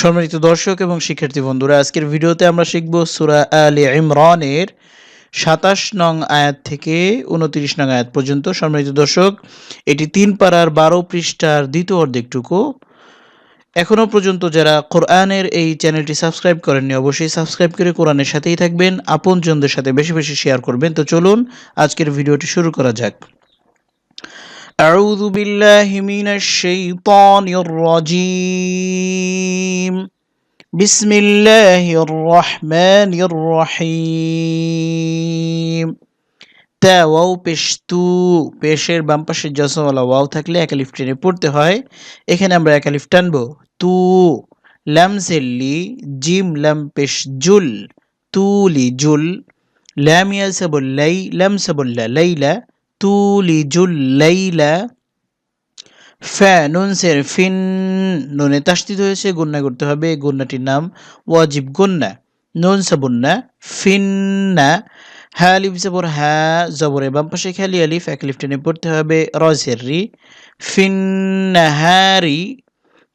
সম্মানিত দর্শক এবং শিক্ষার্থী বন্ধুরা, আজকের ভিডিওতে আমরা শিখব সুরা আলী ইমরানের সাতাশ নং আয়াত থেকে উনত্রিশ নং আয়াত পর্যন্ত। সম্মানিত দর্শক, এটি তিন পাড়ার বারো পৃষ্ঠার দ্বিতীয় অর্ধেকটুকু। এখনও পর্যন্ত যারা কোরআনের এই চ্যানেলটি সাবস্ক্রাইব করেননি, অবশ্যই সাবস্ক্রাইব করে কোরআনের সাথেই থাকবেন। আপনজনদের সাথে বেশি বেশি শেয়ার করবেন। তো চলুন, আজকের ভিডিওটি শুরু করা যাক। أعوذ بالله من الشيطان الرجيم بسم الله الرحمن الرحيم তা ওয়াও পেশ তু পেশের বাম পাশে জসমওয়ালা ওয়াও থাকলে একালিফ টেনে পড়তে হয় এখানে আমরা একালিফ টানবো তু লাম সেল্লি জিম লাম পেশ জুল তুলি জুল লাম ইয়াসাবুল্লাই লাম সাবুল্লা লাইলা তুলিজুল লাইলা ফ্যা নুন সের ফিন নুনে তাস্তিত হয়েছে, গুন্না করতে হবে। গুন্নাটির নাম ওয়াজিব গুন্না। নুন সাবুন্না ফিন্না হ্যা আলিফ জবর হ্যা জবরে বাম পাশে খালি আলিফ, এক লিফ টেনে পড়তে হবে। রজের রি ফিন্নাহারি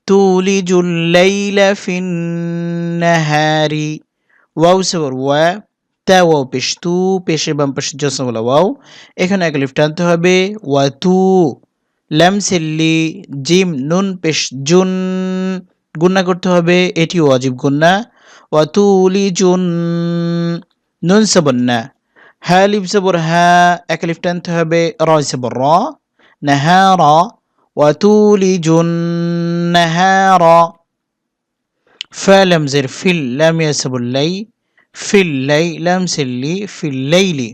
তুলিজুল লাইলা ফিন্নাহারি ওয়াউ সবর ওয়া তা ওয়াও পেশ তু পেশের বাম পাশে জসমলা ওয়াও এখানে এক লিফট টানতে হবে ওয়া তু ল্যাম সেল্লি জিম নুন পেশ জুন গুন্না করতে হবে এটি ওয়াজিব গুন্না ওয়া তুলি জুন নুন সাবন্না হ্যা লিফ সাবর হ্যা এক লিফট টানতে হবে র সাবর র নাহার ওয়া তুলি জুন নাহার فلم زر فيل لم يسب الليل ফিল্লাই লামসিল্লি ফিল্লাইলি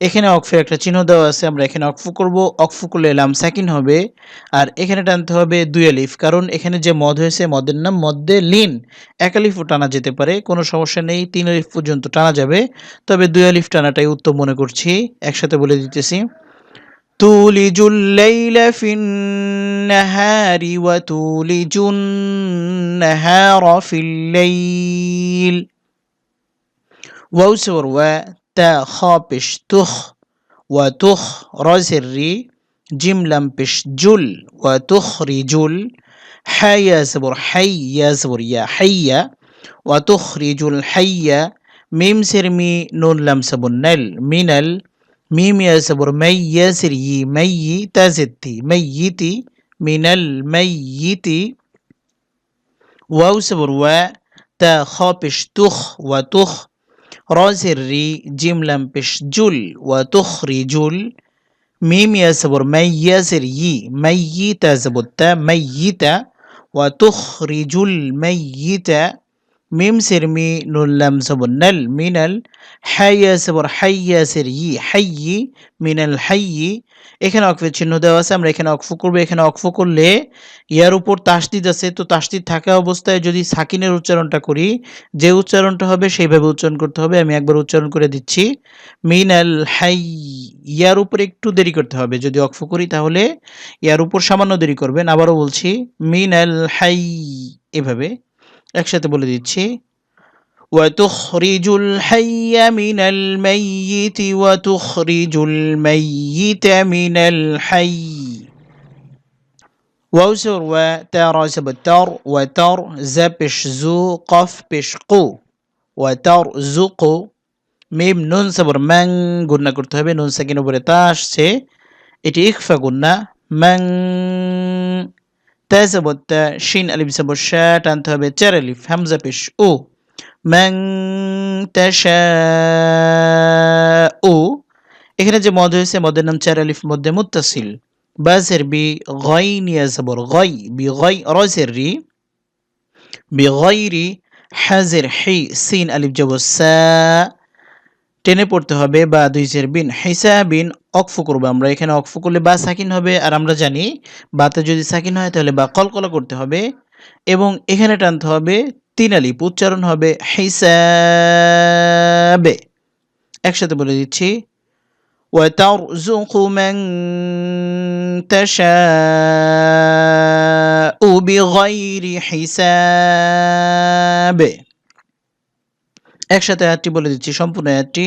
এখানে অকফের একটা চিহ্ন দেওয়া আছে আমরা এখানে অকফু করব অকফু করলে লাম সাকিন হবে আর এখানে টানতে হবে দুই আলিফ কারণ এখানে যে মদ হয়েছে মদের নাম মদ্দে লিন এক আলিফও টানা যেতে পারে কোনো সমস্যা নেই তিন আলিফ পর্যন্ত টানা যাবে তবে দুই আলিফ টানাটাই উত্তম মনে করছি একসাথে বলে দিতেছি تولج الليل في النهار وتولج النهار في الليل واو و تا خا بش تخ وتخ رازر ري جيم لم بش جل وتخرجل حيا سبر حي سبر يا حيا وتخرج الحي ميم سرمي نون لم سبر نل من ال ميم يا سبر مي يا سر يي مي تازتي ميتي من الميت واو سبر و تا خا بش تخ وتخ রজের রি জিম লাম পেশ জুল ওয়া তুখরিজুল মিম ইয়াসবর মাইয়াসের ই মাইয়িতা জবত্তা মাইয়িতা ওয়া তুখরিজুল মাইয়িতা মিম সের মি নুল্লাম সবর নাল, মিনাল হাইয়া সবর হাইয়া সের ই, হাইয়ি, মিনাল হাইয়ি। এখানে অকফের চিহ্ন দেওয়া আছে, আমরা এখানে অকফু করব। এখানে অকফু করলে ইয়ার উপর তাসদিদ আছে, তো তাসদিদ থাকা অবস্থায় যদি সাকিনের উচ্চারণটা করি, যে উচ্চারণটা হবে সেইভাবে উচ্চারণ করতে হবে। আমি একবার উচ্চারণ করে দিচ্ছি। মিনাল হাই ইয়ার উপর একটু দেরি করতে হবে। যদি অকফু করি তাহলে ইয়ার উপর সামান্য দেরি করবেন। আবারও বলছি, মিনাল হাই এভাবে। একসাথে বলে দিচ্ছি وتخرج الحي من الميت وتخرج الميت من الحي ووسر وتر سبتر وتر زبش زو قف بشقو وترزق মিম নুন সাবর ম্যাং গুন্না করতে হবে নুন সাকিন উপরে তা আসছে এটি ইকফা গুন্না ম্যাং তা তা শিন আলিফ সাবর শা টানতে হবে চার আলিফ, হামজা পেশ ও ম্যাং ও এখানে যে মদ হয়েছে, মদের নাম চার আলিফ, মধ্যে মুত্তাসিল। বাজের বি গই নিয়ে যাবর গই বি গই রজের রি। বি গইরি হাজের হি, সিন আলিফ যাব সা টেনে পড়তে হবে বা দুই জের বিন, হিসা বিন অকফু করবো আমরা এখানে অকফু করলে বা সাকিন হবে আর আমরা জানি বাতে যদি সাকিন হয় তাহলে বা কলকলা করতে হবে এবং এখানে টানতে হবে তিন আলিপ উচ্চারণ হবে হিসাবে একসাথে বলে দিচ্ছি وترزق من تشاء بغير حساب একসাথে আয়াতটি বলে দিচ্ছি সম্পূর্ণ আয়াতটি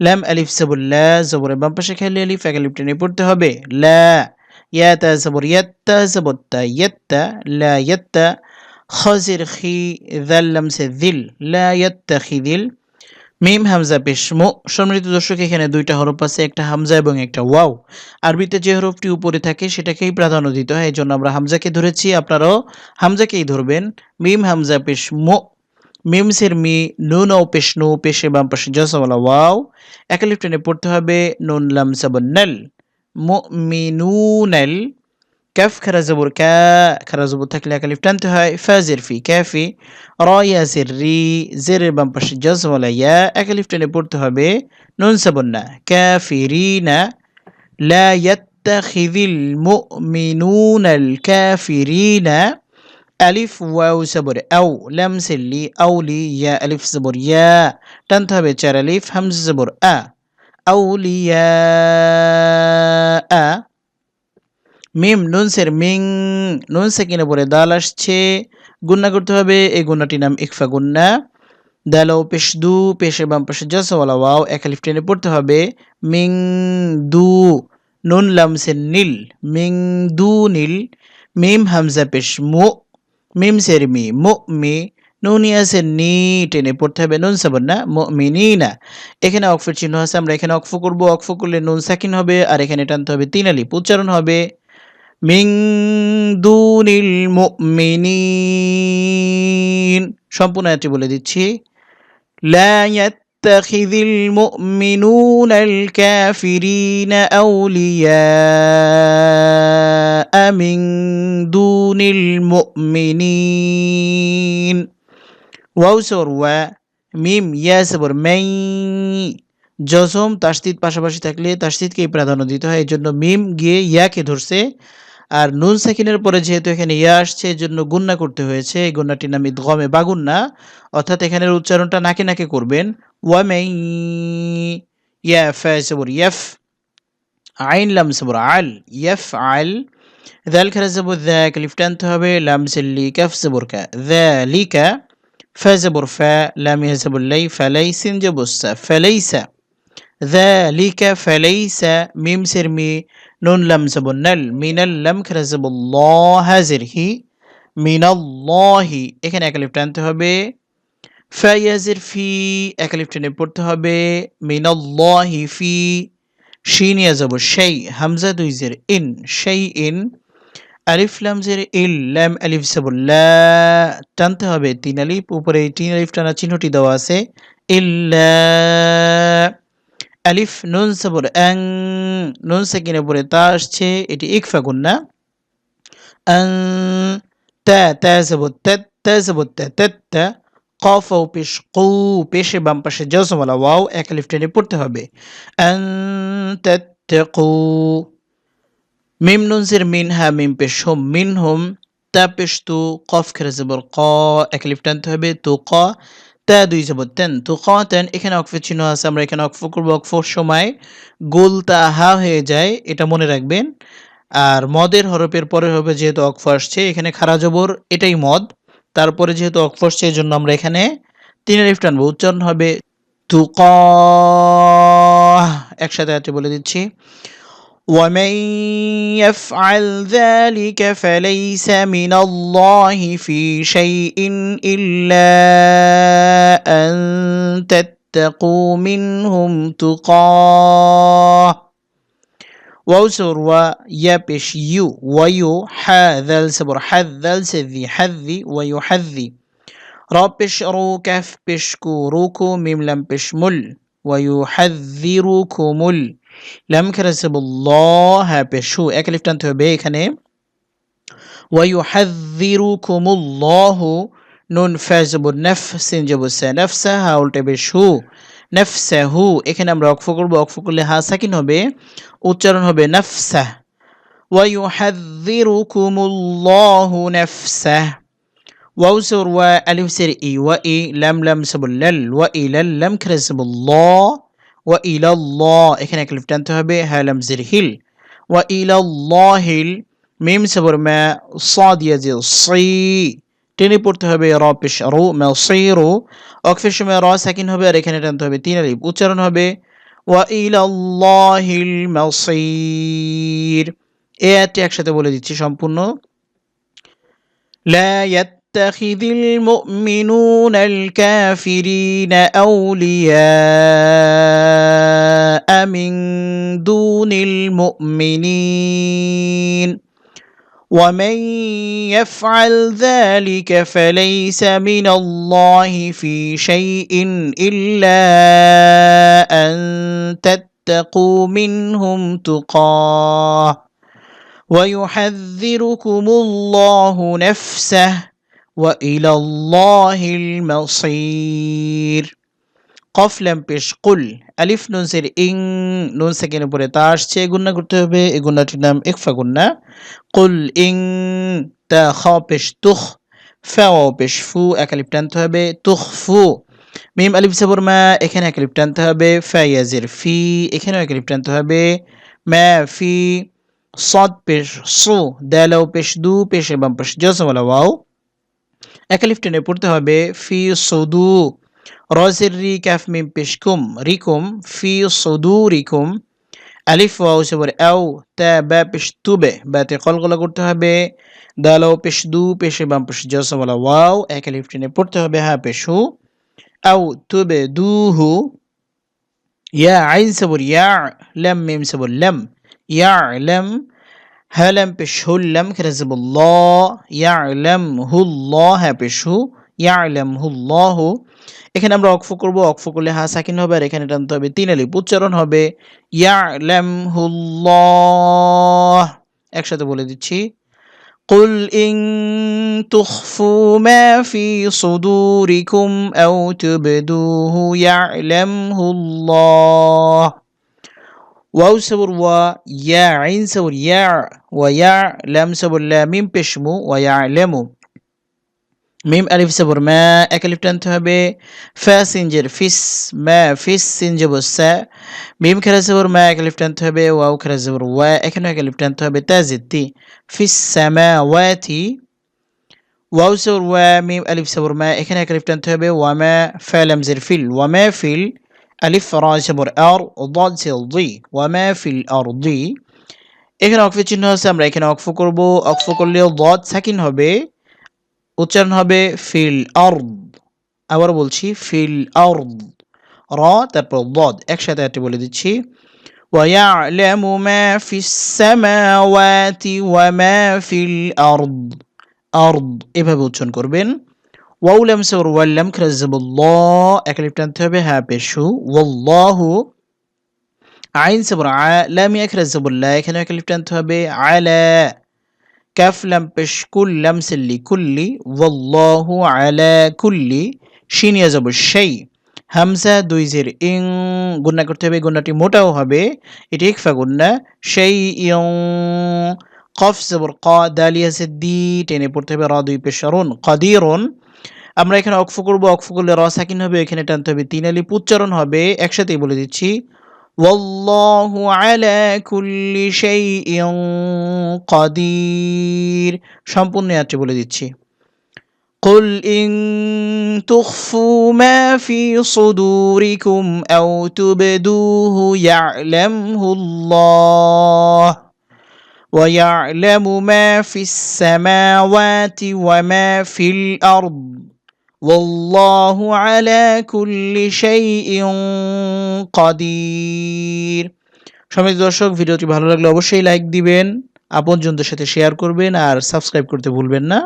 লাম আলিফ সাবুর লা জবরের বাম পাশে খেলে আলিফ এক আলিফ টেনে পড়তে হবে। লা, ইয়াতা, জবর ইয়াত্তা জবরতা ইয়াত্তা, লা ইয়াত্তা, খজির খি দাল লামসে দিল, লা ইয়াত্তাখিদিল মিম, হামজা, পেশ, মো সম্মানিত দর্শক, এখানে দুইটা হরফ আছে, একটা হামজা এবং একটা ওয়াও। আরবিতে যে হরফটি উপরে থাকে, সেটাকেই প্রাধান্য দিতে হয় এই জন্য আমরা হামজাকে ধরেছি, আপনারাও হামজাকেই ধরবেন। মিম, হামজা, পেশ মিম মি নুন ও পেশ, নু পেশে বাম পাশে জসওয়ালা ওয়াও। একালিফ টেনে পড়তে হবে নুন লাম সাবন্নাল মুমিনুনাল। কাফ খারা জবর কা খারা জবর থাকলে একালিফ টানতে হয়। ফাজের ফি ক্যাফি রয়া জের রি জেরের বাম পাশে জজওয়ালা ইয়া। একালিফ টেনে পড়তে হবে নুন সাবন্না কাফিরিনা লা ইয়াত্তাখিযিল মুমিনুনাল কাফিরিনা আলিফ ওয়াও সাবর আও লাম সেল্লি আউলি ইয়া আলিফ সাবর ইয়া টানতে হবে চার আলিফ হামজা সাবর আ আউলিয়া আ মিম নুনসের মিং নুন সেকিনে পরে দাল আসছে গুন্না করতে হবে এই গুন্নাটির নাম ইকফা গুন্না দাল ও পেশ দু পেশের বাম পাশে জসওয়ালা ওয়াও একালিফ টেনে পড়তে হবে মিং দু নুন লাম লামসের নীল মিং দু নীল মিম হামজা পেশ মু মিম সের মি মো মি নুনিয়াসের নি টেনে পড়তে হবে নুন সাবন না মিনি না এখানে অকফের চিহ্ন আছে আমরা এখানে অকফ করব অকফ করলে নুন সাকিন হবে আর এখানে টানতে হবে তিন আলিপ উচ্চারণ হবে মিং দুনিল মুমিনিন সম্পূর্ণ এটি বলে দিচ্ছি লা يتخذ المؤمنون الكافرين أولياء من دون المؤمنين ওয়াও সর ওয়া মিম ইয়া সবর মাই জজম তাসদিদ পাশাপাশি থাকলে তাসদিদকেই প্রাধান্য দিতে হয় এই জন্য মিম গিয়ে ইয়াকে ধরছে আর নুন সাকিনের পরে যেহেতু এখানে ইয়া আসছে এই জন্য গুন্না করতে হয়েছে এই গুন্নাটির নাম ইদগমে বাগুন্না অর্থাৎ এখানের উচ্চারণটা নাকে নাকে করবেন ওয়ামাই ইয়া ফা সবর ইয়াফ আইন লাম সবর আল ইয়াফ আল ذلك زبر ذاك লিফটান হবে লাম সিল্লি কাফ জবর কা ذلك ফা জবর ফা লাম ইয়াজবুল লাই ফালাই সিন জবর সা ফালাইসা ذلك فليس মিম সির মি নুন লাম জবর নাল মিনাল লাম খারা জবর ল হাজির হি মিনাল্লাহি এখানে একালিফ টানতে হবে ফায়াজির ফি একালিফ টেনে পড়তে হবে মিনাল্লাহি ফি শিন যাব সেই হামজা দুই জের ইন সেই ইন আলিফ লাম জের ইল লাম আলিফ সাবুল্লা টানতে হবে তিন আলিফ উপরে তিন আলিফ টানা চিহ্নটি দেওয়া আছে ইল্লা আলিফ নুন সাবর অ্যাং, নুন সেকিনে পরে তা আসছে, এটি ইকফা গুন্না অ্যাং, তা তা সাবর ত্যাত তা সাবর ত্যাত কফ ও পেশ কু, পেশে বাম পাশে জসমলা ওয়াও, এক আলিফ টেনে পড়তে হবে। অ্যাং তাত্তাকু মিম নুন জির মিন হা মিম পেশ হোম, মিন হোম, তা পেশ তু, কফ খেরে জবর ক, এক আলিফ টানতে হবে, তু ক তা দুই জবর তেন এখানে চিহ্ন আছে, আমরা এখানে করব। সময় হা হয়ে যায়, এটা মনে রাখবেন। আর মদের হরফের পরে হবে যেহেতু অকফ আসছে, এখানে খারা জবর, এটাই মদ। তারপরে যেহেতু অকফ আসছে, এই জন্য আমরা এখানে তিন আলিফ টানবো। উচ্চারণ হবে তুক একসাথে আছে বলে দিচ্ছি। ومن يفعل ذلك فليس من الله في شيء الا ان تتقوا منهم تقاه. ووسر ويبش يو ويحاذل سبر حذل سذي حذي ويحذي ربش رو كف بشكو روكو ميم لم بشمل ويحذركم ال লাম খেরাসিবুল্লাহ হ্যাঁ পেশু এক লিফ টানতে হবে এখানে ওয়াইউহাযযিরুকুমুল্লাহু নুন ফাজবু নাফসিন জবু সা নাফসা হা উল্টে বেশু নাফসাহু এখানে আমরা অক্ফ করব অক্ফ করলে হা সাকিন হবে উচ্চারণ হবে নাফসা ওয়াইউহাযযিরুকুমুল্লাহু নাফসাহ ওয়াও সবর ওয়া আলিফ সের ই ওয়া ই লাম লাম সবর লাল ওয়া ই লাল লাম খেরে সবর ল ওয়া ইলাল্ল এখানে এক লিফ টানতে হবে হ্যালাম জির হিল। ওয়া ইলাল্ল হিল মিম সবর ম্যা স দিয়ে যে সি, টেনে পড়তে হবে র পেশ রো ম্যা সি রো অক্ষের সময় র সেকেন্ড হবে, আর এখানে টানতে হবে তিন আলিফ। উচ্চারণ হবে ওয়া ইলাল্লাহিল মাসির এ একসাথে বলে দিচ্ছি সম্পূর্ণ। লা ইয়াত يتخذ المؤمنون الكافرين أولياء من دون المؤمنين. ومن يفعل ذلك فليس من الله في شيء إلا أن تتقوا منهم تقاه. ويحذركم الله نفسه وإلى الله المصير কফ ল্যাম পেশ কুল আলিফ নুনসের ইং নুন সেকেন্ডের পরে তা আসছে গুন্না করতে হবে এই গুন্নাটির নাম ইকফা গুন্না কুল ইং তা খ পেশ তুখ ফেও পেশ ফু এক আলিফ টানতে হবে তুখ ফু মিম আলিফ সাবর মা এখানে এক আলিফ টানতে হবে ফাইয়াজের ফি এখানেও এক আলিফ টানতে হবে মা ফি صاد পেশ সু দালাও পেশ দু পেশ এবং পেশ জসমলা ওয়াও এক আলিফ টেনে পড়তে হবে, ফি সদু রজের রি ক্যাফ মিম পেশ কুম রিকুম, ফি সদু রিকুম, আলিফ ওয়াও সবর আও তা, বা, পেশ তুবে বাতে কলকলা করতে হবে, দালাও, পেশ, দু, পেশ এবং পেশ জসমলা ওয়াও এক আলিফ পড়তে হবে হ্যাঁ পেশু আও তুবে দুহু ইয়া, আইন সবর ইয়া লাম মিম সবর লাম ইয়ালাম হালাম পেশু লাম খেরাজবুল্লাহ ইয়ালাম হুল্লাহ হ্যাঁ পেশু ইয়ালাম হুল্লাহ এখানে আমরা অক্ফ করব অক্ফ করলে হা সাকিন হবে আর এখানে টানতে হবে তিন আলিপ উচ্চারণ হবে ইয়ালাম হুল্লাহ একসাথে বলে দিচ্ছি قل إن تخفوا ما في صدوركم أو تبدوه يعلمه الله واو سبر و يا عين سبر و يا لام سبر لا ميم بشمو و يا لامو ميم ألف سبر ما أكلف تنتهى تنتهبه فاسنجر فيس ما فيس سنجر بس ميم كلا سبر ما أكلف تنتهى تنتهبه واو كلا سبر و أكن أكلف تنتهى تنتهبه تازتي في السماوات واو سبر و ميم ألف سبر ما أكن أكلف تنتهى تنتهبه وما فلم زر فيل. وما فيل আলিফ টানতে হবে ওয়ামা ফালাম জের ফিল ওয়ামা ফিল আলিফ রা সবর আর ضاد সিল জি ওয়ামা ফিল আরদি এখানে অক্ফের চিহ্ন আছে আমরা এখানে অক্ফ করব অক্ফ করলে ضاد সাকিন হবে উচ্চারণ হবে ফিল আর্দ আবার বলছি ফিল আর্দ র তারপর ضاد একসাথে একটি বলে দিচ্ছি ويعلم ما في السماوات وما في الأرض أرض এভাবে উচ্চারণ করবেন ওয়াউ লাম সর ওয়াল্লাম খারাজাবুল্লাহ এক লিফ টানতে হবে হ্যাঁ পেশু ওয়াল্লাহু আইন সবর আ লাম ইয়াখরাজাবুল্লাহ এখানে এক লিফ টানতে হবে আলা কাফ লাম পেশ কুল্লাম সিল্লি কুল্লি ওয়াল্লাহু আলা কুল্লি শিনিয়া যাব সেই হামজা দুই জের ইং গুন্না করতে হবে মোটাও হবে এটি ইকফা গুন্না সেই ইয়ং কফ জবর ক দালিয়া সে দি টেনে পড়তে হবে র দুই পেশরুন কদিরুন আমরা এখানে অক্ফ করব অক্ফ করলে র সাকিন হবে এখানে টানতে হবে তিন আলিপ উচ্চারণ হবে একসাথেই বলে দিচ্ছি والله على كل شيء قدير সম্পূর্ণ আয়াতটি বলে দিচ্ছি قل إن تخفوا ما في صدوركم أو تبدوه يعلمه الله ويعلم ما في السماوات وما في الأرض والله على كل شيء قدير সমিত দর্শক ভিডিওটি ভালো লাগলে অবশ্যই লাইক দিবেন আপনজনদের সাথে শেয়ার করবেন আর সাবস্ক্রাইব করতে ভুলবেন না